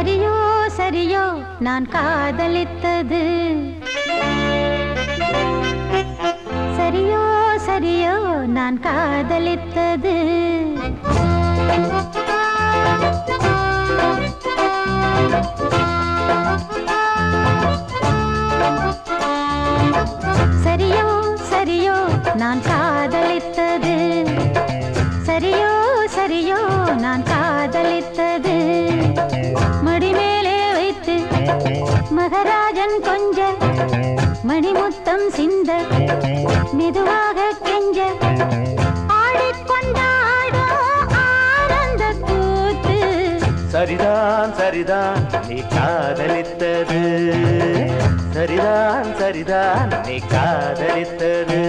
சரியோ சரியோ நான் காதலித்தது. சரியோ சரியோ நான் காதலித்தது. சரியோ சரியோ நான் காதலித்தது. சரியோ சரியோ நான் காதலித்தது. மகராஜன் கொஞ்ச மணிமுத்தம் சிந்த மெதுவாக கெஞ்ச. ஆடிக்கொண்டாடும் கூத்து. சரிதான் சரிதான் நீ காதலித்தது. சரிதான் சரிதான் நீ காதலித்தது.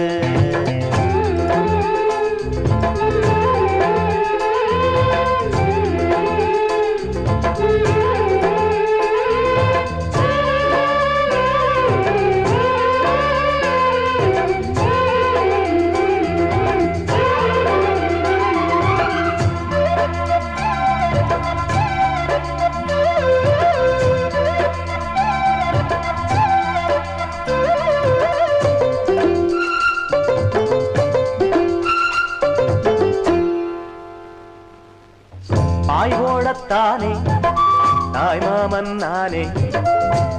தாய் மாமன் நானே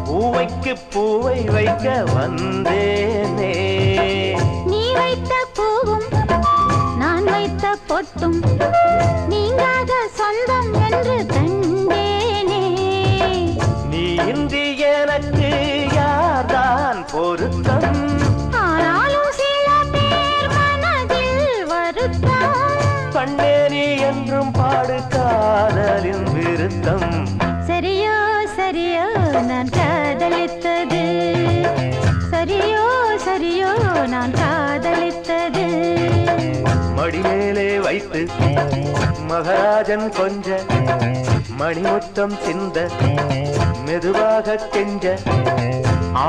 பூவைக்கு பூவை வைக்க வந்தேனே. நீ வைத்த பூவும் நான் வைத்த பொட்டும் நீங்காத சொந்தம் என்று கண்டேனே. நீ இன்றி எனக்கு யார்தான் பொருத்தம்? ஆனாலும் சில பேர் மனதில் வருத்தம். கண்ணே நீ என்றும் பாடு காதலின் விருத்தம். சரியோ சரியோ நான் காதலித்தது. சரியோ சரியோ நான் காதலித்தது. மடிமேலே வைத்து மகாராஜன் கொஞ்ச மணிமுத்தம் சிந்த மெதுவாக கெஞ்ச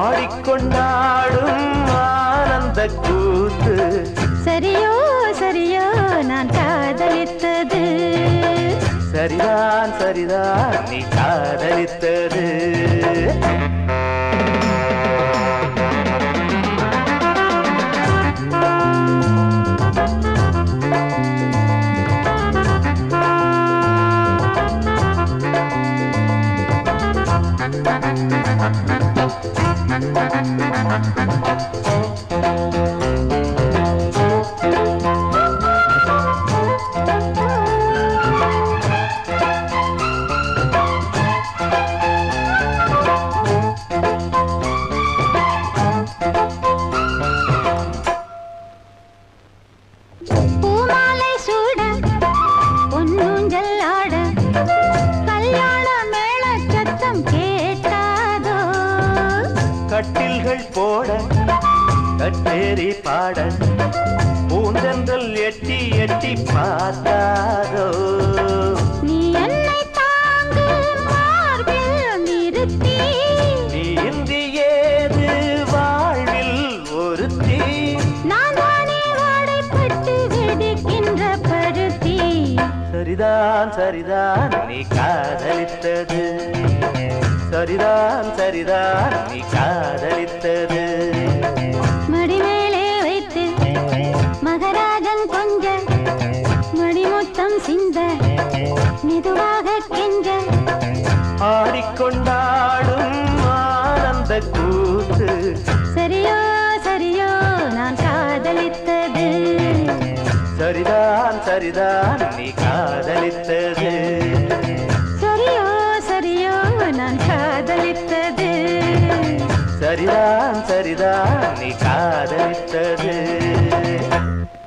ஆடிக்கொண்டாடும் ஆனந்த கூத்து சரியோ சரியோ நான் காதலித்தது சரிதான் சரிதான் நீ காதலித்தது. Thank பூமாலை சூட பொன்னூஞ்சல் ஆட கல்யாண மேள சத்தம் கேட்டாதோ? கட்டில்கள் போட கட்டேரி பாட பூந்தென்றல் எட்டி எட்டி பார்த்தாரோ? சரிதான் சரிதான் நீ காதலித்தது. சரிதான் சரிதான் நீ காதலித்தது. மடிமேலே வைத்து மகராஜன் கொஞ்ச மணிமுத்தம் சிந்த மெதுவாக கெஞ்ச. ஆடிக்கொண்டாடும் ஆனந்த கூத்து. சரியோ சரிதான் சரிதான் நீ காதலித்தது. சரியோ சரியோ நான் காதலித்தது. சரிதான் சரிதான் நீ காதலித்தது.